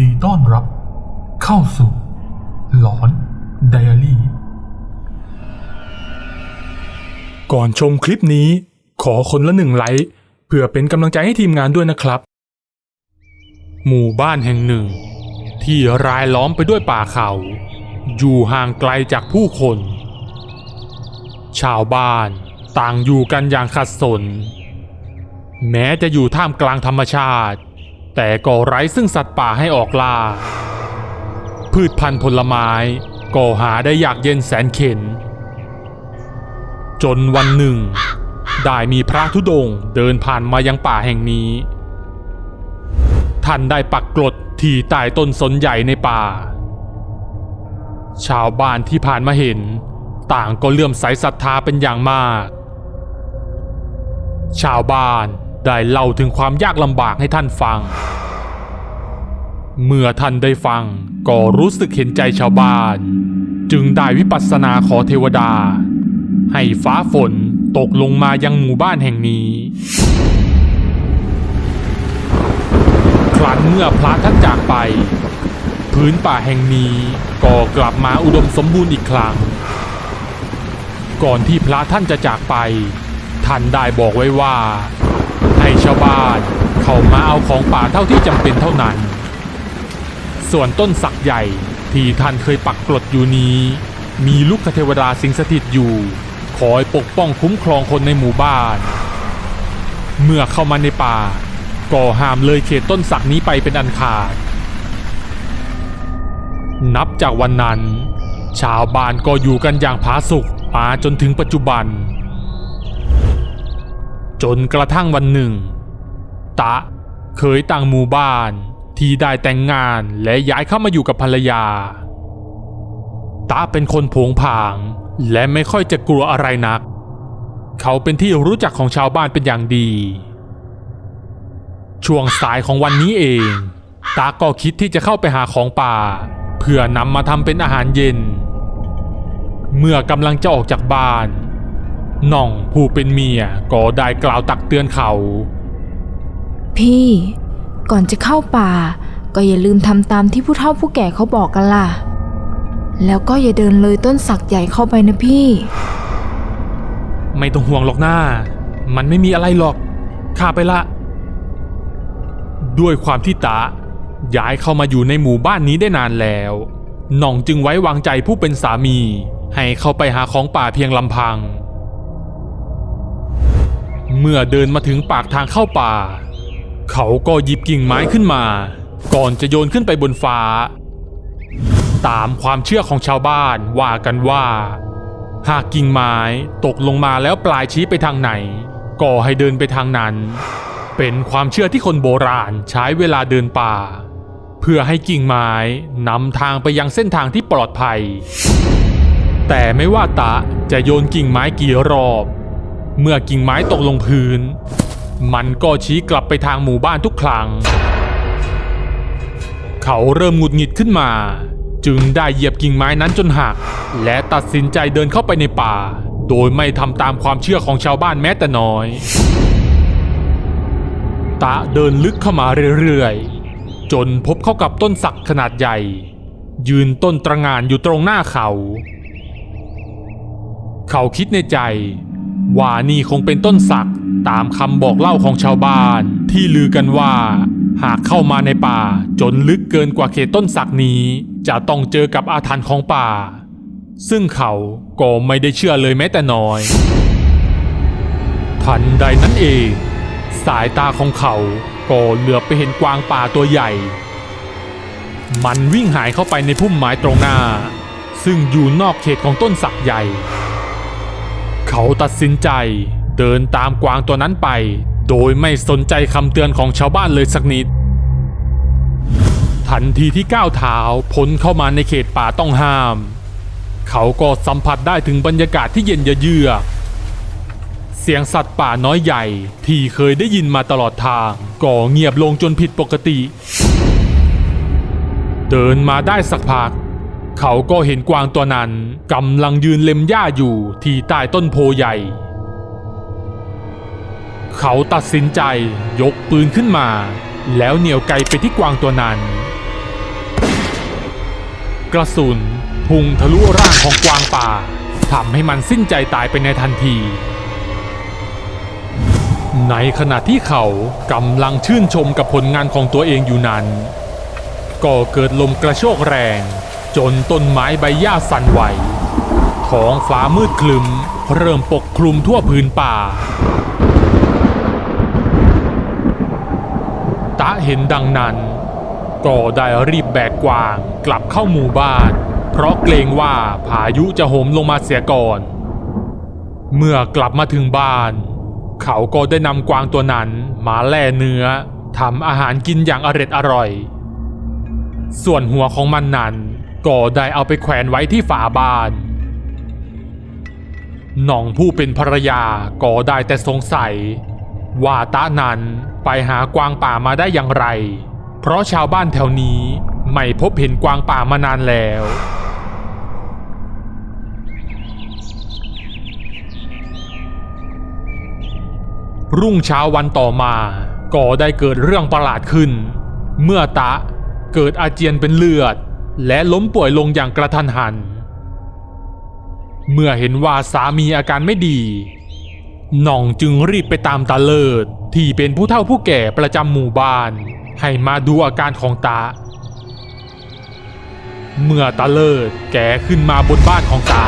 ดีต้อนรับ เข้าสู่หลอนไดอารี่ ก่อนชมคลิปนี้ ขอคนละหนึ่งไลค์เพื่อเป็นกำลังใจให้ทีมงานด้วยนะครับ หมู่บ้านแห่งหนึ่ง ที่รายล้อมไปด้วยป่าเขา อยู่ห่างไกลจากผู้คน ชาวบ้านต่างอยู่กันอย่างขัดสน แม้จะอยู่ท่ามกลางธรรมชาติ แต่ก็ไร้ซึ่งสัตว์ป่าให้ออกล่า พืชพันธุ์ผลไม้ก็หาได้ยากเย็นแสนเข็น จนวันหนึ่ง ได้มีพระธุดงค์เดินผ่านมายังป่าแห่งนี้ ท่านได้ปักกรดที่ใต้ต้นสนใหญ่ในป่า ชาวบ้านที่ผ่านมาเห็น ต่างก็เลื่อมใสศรัทธาเป็นอย่างมาก ชาวบ้าน ได้เล่าถึงความยากลำบากให้ท่านฟัง เมื่อท่านได้ฟังก็รู้สึกเห็นใจชาวบ้าน จึงได้วิปัสสนาขอเทวดา ให้ฟ้าฝนตกลงมายังหมู่บ้านแห่งนี้ ครั้นเมื่อพระท่านจากไป พื้นป่าแห่งนี้ก็กลับมาอุดมสมบูรณ์อีกครั้ง ก่อนที่พระท่านจะจากไป ท่านได้บอกไว้ว่า ให้ชาวบ้านเข้ามาเอาของป่าเท่าที่จำเป็นเท่านั้น ส่วนต้นสักใหญ่ที่ท่านเคยปักกรดอยู่นี้ มีลูกเทวดาสิงสถิตอยู่ คอยปกป้องคุ้มครองคนในหมู่บ้าน เมื่อเข้ามาในป่าก็ห้ามเลยเขตต้นสักนี้ไปเป็นอันขาด นับจากวันนั้น ชาวบ้านก็อยู่กันอย่างผาสุกมาจนถึงปัจจุบัน จนกระทั่งวันหนึ่ง ตะเคยต่างหมู่บ้านที่ได้แต่งงานและย้ายเข้ามาอยู่กับภรรยา ตาเป็นคนผงผาง และไม่ค่อยจะกลัวอะไรนัก เขาเป็นที่รู้จักของชาวบ้านเป็นอย่างดี ช่วงสายของวันนี้เอง ตาก็คิดที่จะเข้าไปหาของป่า เพื่อนำมาทำเป็นอาหารเย็น เมื่อกำลังจะออกจากบ้าน น่องผู้เป็นเมียก็ได้กล่าวตักเตือนเขา พี่ ก่อนจะเข้าป่า ก็อย่าลืมทำตามที่ผู้เฒ่าผู้แก่เขาบอกกันล่ะ แล้วก็อย่าเดินเลยต้นสักใหญ่เข้าไปนะพี่ ไม่ต้องห่วงหรอกหน้า มันไม่มีอะไรหรอก ข้าไปละ ด้วยความที่ตาย้ายเข้ามาอยู่ในหมู่บ้านนี้ได้นานแล้วหน่องจึงไว้วางใจผู้เป็นสามี ให้เข้าไปหาของป่าเพียงลำพัง เมื่อเดินมาถึงปากทางเข้าป่า เขาก็หยิบกิ่งไม้ขึ้นมา ก่อนจะโยนขึ้นไปบนฟ้า ตามความเชื่อของชาวบ้านว่ากันว่า หากกิ่งไม้ตกลงมาแล้วปลายชี้ไปทางไหน ก็ให้เดินไปทางนั้น เป็นความเชื่อที่คนโบราณใช้เวลาเดินป่า เพื่อให้กิ่งไม้นำทางไปยังเส้นทางที่ปลอดภัย แต่ไม่ว่าตะจะโยนกิ่งไม้กี่รอบ เมื่อกิ่งไม้ตกลงพื้น มันก็ชี้กลับไปทางหมู่บ้านทุกครั้ง เขาเริ่มหงุดหงิดขึ้นมา จึงได้เหยียบกิ่งไม้นั้นจนหัก และตัดสินใจเดินเข้าไปในป่า โดยไม่ทำตามความเชื่อของชาวบ้านแม้แต่น้อย ตะเดินลึกเข้ามาเรื่อยๆ จนพบเข้ากับต้นสักขนาดใหญ่ ยืนต้นตระงานอยู่ตรงหน้าเขา เขาคิดในใจ ว่านี่คงเป็นต้นสักตามคำบอกเล่าของชาวบ้าน ที่ลือกันว่า หากเข้ามาในป่าจนลึกเกินกว่าเขตต้นสักนี้ จะต้องเจอกับอาถรรพ์ของป่า ซึ่งเขาก็ไม่ได้เชื่อเลยแม้แต่น้อย ทันใดนั้นเอง สายตาของเขาก็เหลือบไปเห็นกวางป่าตัวใหญ่ มันวิ่งหายเข้าไปในพุ่มไม้ตรงหน้า ซึ่งอยู่นอกเขตของต้นสักใหญ่ เขาตัดสินใจเดินตามกวางตัวนั้นไป โดยไม่สนใจคำเตือนของชาวบ้านเลยสักนิด ทันทีที่ก้าวเท้าพ้นเข้ามาในเขตป่าต้องห้าม เขาก็สัมผัสได้ถึงบรรยากาศที่เย็นเยือกเสียงสัตว์ป่าน้อยใหญ่ที่เคยได้ยินมาตลอดทางก็เงียบลงจนผิดปกติ เดินมาได้สักพัก เขาก็เห็นกวางตัวนั้นกำลังยืนเล็มหญ้าอยู่ที่ใต้ต้นโพใหญ่ เขาตัดสินใจยกปืนขึ้นมา แล้วเหนี่ยวไกไปที่กวางตัวนั้น กระสุนพุ่งทะลุร่างของกวางป่าทำให้มันสิ้นใจตายไปในทันที ในขณะที่เขากำลังชื่นชมกับผลงานของตัวเองอยู่นั้น ก็เกิดลมกระโชกแรง จนต้นไม้ใบหญ้าสั่นไหวท้องฟ้ามืดคลึม เริ่มปกคลุมทั่วพื้นป่า ตะเห็นดังนั้น ก็ได้รีบแบกกวางกลับเข้าหมู่บ้าน เพราะเกรงว่าพายุจะโหมลงมาเสียก่อน เมื่อกลับมาถึงบ้าน เขาก็ได้นำกวางตัวนั้นมาแล่เนื้อทำอาหารกินอย่างอร็ดอร่อย ส่วนหัวของมันนั้น ก็ได้เอาไปแขวนไว้ที่ฝาบ้านหน่องผู้เป็นภรรยาก็ได้แต่สงสัย ว่าตานั้นไปหากวางป่ามาได้อย่างไร เพราะชาวบ้านแถวนี้ไม่พบเห็นกวางป่ามานานแล้ว รุ่งเช้าวันต่อมาก็ได้เกิดเรื่องประหลาดขึ้น เมื่อตะเกิดอาเจียนเป็นเลือด และล้มป่วยลงอย่างกระทันหัน เมื่อเห็นว่าสามีอาการไม่ดี หน่องจึงรีบไปตามตาเลิศที่เป็นผู้เฒ่าผู้แก่ประจำหมู่บ้าน ให้มาดูอาการของตา เมื่อตาเลิศแกขึ้นมาบนบ้านของตา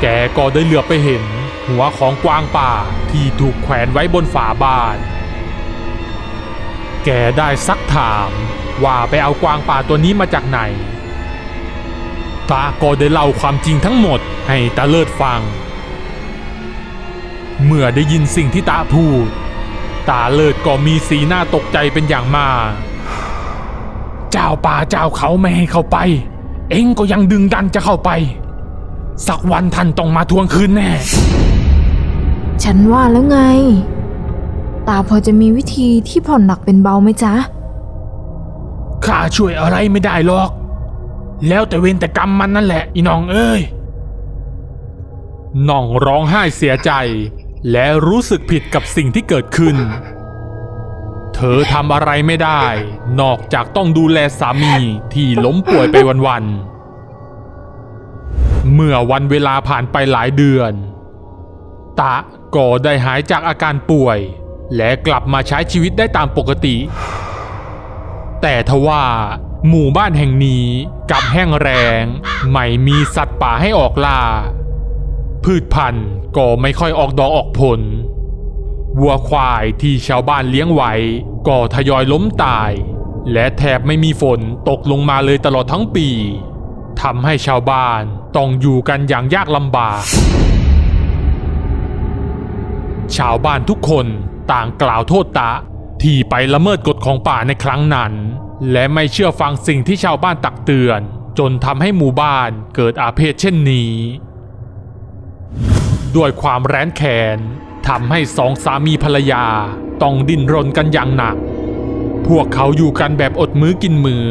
แกก็ได้เหลือบไปเห็น หัวของกวางป่าที่ถูกแขวนไว้บนฝาบ้าน แกได้ซักถามว่าไปเอากวางป่าตัวนี้มาจากไหน ตาก็ได้เล่าความจริงทั้งหมดให้ตาเลิศฟัง เมื่อได้ยินสิ่งที่ตาพูด ตาเลิศก็มีสีหน้าตกใจเป็นอย่างมาก เจ้าป่าเจ้าเขาไม่ให้เข้าไป เอ็งก็ยังดึงดันจะเข้าไป สักวันท่านต้องมาทวงคืนแน่ ฉันว่าแล้วไง ตาพอจะมีวิธีที่ผ่อนหนักเป็นเบาไหมจ๊ะ ข้าช่วยอะไรไม่ได้หรอก แล้วแต่เวรแต่กรรมมันนั่นแหละอีน้องเอ้ยน้องร้องไห้เสียใจ และรู้สึกผิดกับสิ่งที่เกิดขึ้น เธอทำอะไรไม่ได้ นอกจากต้องดูแลสามีที่ล้มป่วยไปวันๆ เมื่อวันเวลาผ่านไปหลายเดือน ตะก็ได้หายจากอาการป่วย และกลับมาใช้ชีวิตได้ตามปกติ แต่ทว่า หมู่บ้านแห่งนี้กับแห้งแรงไม่มีสัตว์ป่าให้ออกล่า พืชพันธุ์ก็ไม่ค่อยออกดอกออกผล วัวควายที่ชาวบ้านเลี้ยงไว้ก็ทยอยล้มตาย และแทบไม่มีฝนตกลงมาเลยตลอดทั้งปีทำให้ชาวบ้านต้องอยู่กันอย่างยากลำบาก ชาวบ้านทุกคนต่างกล่าวโทษตะที่ไปละเมิดกฎของป่าในครั้งนั้น และไม่เชื่อฟังสิ่งที่ชาวบ้านตักเตือน จนทำให้หมู่บ้านเกิดอาเพศเช่นนี้ ด้วยความแร้นแค้นทำให้สองสามีภรรยาต้องดิ้นรนกันอย่างหนัก พวกเขาอยู่กันแบบอดมื้อกินมือ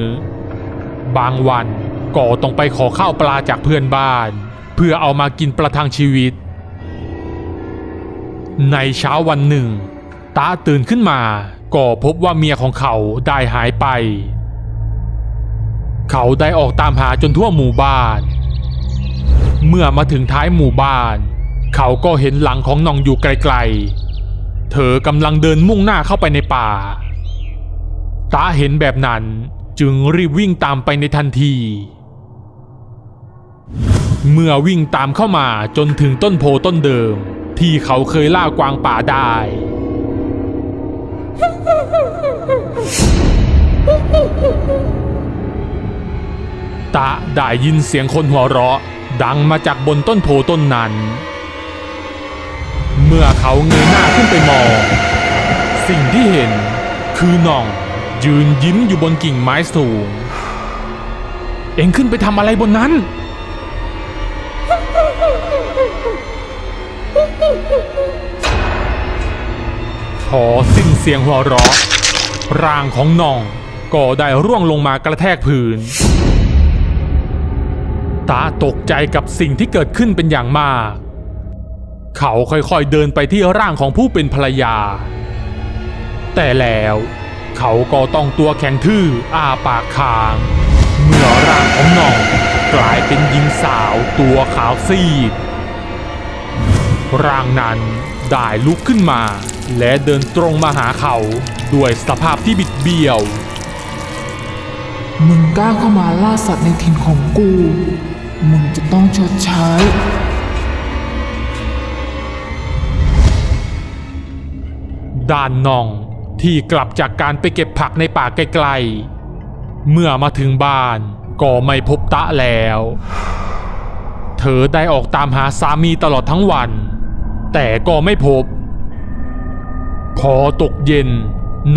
บางวันก็ต้องไปขอข้าวปลาจากเพื่อนบ้าน เพื่อเอามากินประทังชีวิต ในเช้าวันหนึ่งตาตื่นขึ้นมา ก็พบว่าเมียของเขาได้หายไป เขาได้ออกตามหาจนทั่วหมู่บ้าน เมื่อมาถึงท้ายหมู่บ้าน เขาก็เห็นหลังของน้องอยู่ไกลๆ เธอกำลังเดินมุ่งหน้าเข้าไปในป่า ตาเห็นแบบนั้นจึงรีบวิ่งตามไปในทันที เมื่อวิ่งตามเข้ามาจนถึงต้นโพต้นเดิม ที่เขาเคยล่ากวางป่าได้ ตะได้ยินเสียงคนหัวเราะ ดังมาจากบนต้นโพต้นนั้น เมื่อเขาเงยหน้าขึ้นไปมอง สิ่งที่เห็นคือน่องยืนยิ้มอยู่บนกิ่งไม้สูง เอ็งขึ้นไปทำอะไรบนนั้น พอสิ้นเสียงหัวเราะร่างของน่อง ก็ได้ร่วงลงมากระแทกพื้น ตาตกใจกับสิ่งที่เกิดขึ้นเป็นอย่างมาก เขาค่อยๆเดินไปที่ร่างของผู้เป็นภรรยา แต่แล้วเขาก็ต้องตัวแข็งทื่ออ้าปากค้าง เมื่อร่างของหน่องกลายเป็นหญิงสาวตัวขาวซีดร่างนั้นได้ลุกขึ้นมา และเดินตรงมาหาเขาด้วยสภาพที่บิดเบี้ยว มึงกล้าเข้ามาล่าสัตว์ในถิ่นของกู มึงจะต้องชดใช้ด้านนองที่กลับจากการไปเก็บผักในป่าไกลๆ เมื่อมาถึงบ้านก็ไม่พบตะแล้ว เธอได้ออกตามหาสามีตลอดทั้งวัน แต่ก็ไม่พบ พอตกเย็น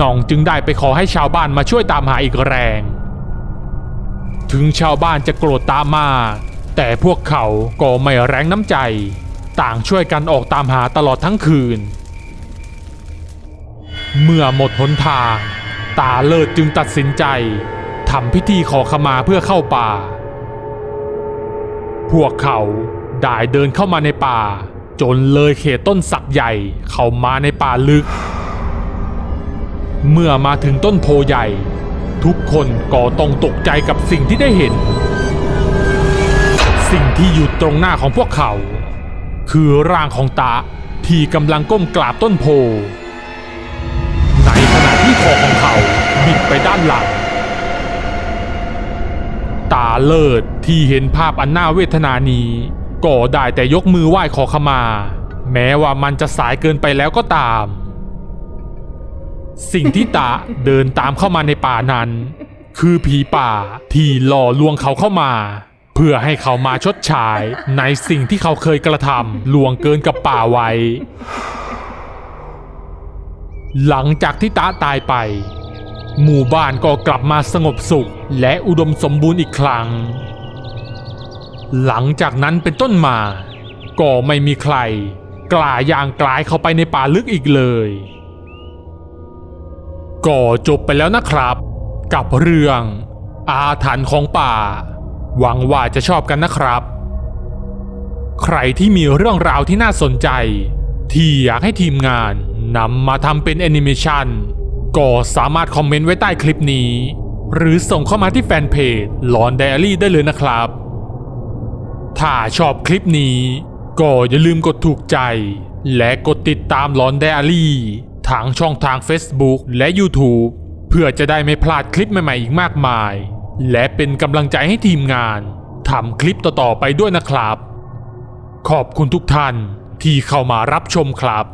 น่องจึงได้ไปขอให้ชาวบ้านมาช่วยตามหาอีกแรง ถึงชาวบ้านจะโกรธตามมา แต่พวกเขาก็ไม่แรงน้ำใจ ต่างช่วยกันออกตามหาตลอดทั้งคืน เมื่อหมดหนทาง ตาเลิศจึงตัดสินใจทำพิธีขอขมาเพื่อเข้าป่า พวกเขาได้เดินเข้ามาในป่า จนเลยเขตต้นสักใหญ่เข้ามาในป่าลึก เมื่อมาถึงต้นโพใหญ่ ทุกคนก็ต้องตกใจกับสิ่งที่ได้เห็น สิ่งที่อยู่ตรงหน้าของพวกเขา คือร่างของตาที่กำลังก้มกราบต้นโพ ในขณะที่คอของเขาบิดไปด้านหลัง ตาเลิศที่เห็นภาพอันน่าเวทนานี้ก็ได้แต่ยกมือไหว้ขอขมา แม้ว่ามันจะสายเกินไปแล้วก็ตาม สิ่งที่ตาเดินตามเข้ามาในป่านั้น คือผีป่าที่หล่อลวงเขาเข้ามา เพื่อให้เขามาชดใช้ในสิ่งที่เขาเคยกระทำลวงเกินกับป่าไว้ หลังจากที่ตาตายไป หมู่บ้านก็กลับมาสงบสุขและอุดมสมบูรณ์อีกครั้ง หลังจากนั้นเป็นต้นมา ก็ไม่มีใครกล้าย่างกลายเข้าไปในป่าลึกอีกเลย ก็จบไปแล้วนะครับ กับเรื่อง อาถรรพ์ของป่า หวังว่าจะชอบกันนะครับ ใครที่มีเรื่องราวที่น่าสนใจ ที่อยากให้ทีมงานนำมาทำเป็นแอนิเมชันก็สามารถคอมเมนต์ไว้ใต้คลิปนี้ หรือส่งเข้ามาที่แฟนเพจหลอนไดอารี่ได้เลยนะครับ ถ้าชอบคลิปนี้ ก็อย่าลืมกดถูกใจ และกดติดตามหลอนไดอารี่ ทางช่องทาง Facebook และ YouTube เพื่อจะได้ไม่พลาดคลิปใหม่ๆอีกมากมาย และเป็นกำลังใจให้ทีมงานทำคลิปต่อๆไปด้วยนะครับ ขอบคุณทุกท่านที่เข้ามารับชมครับ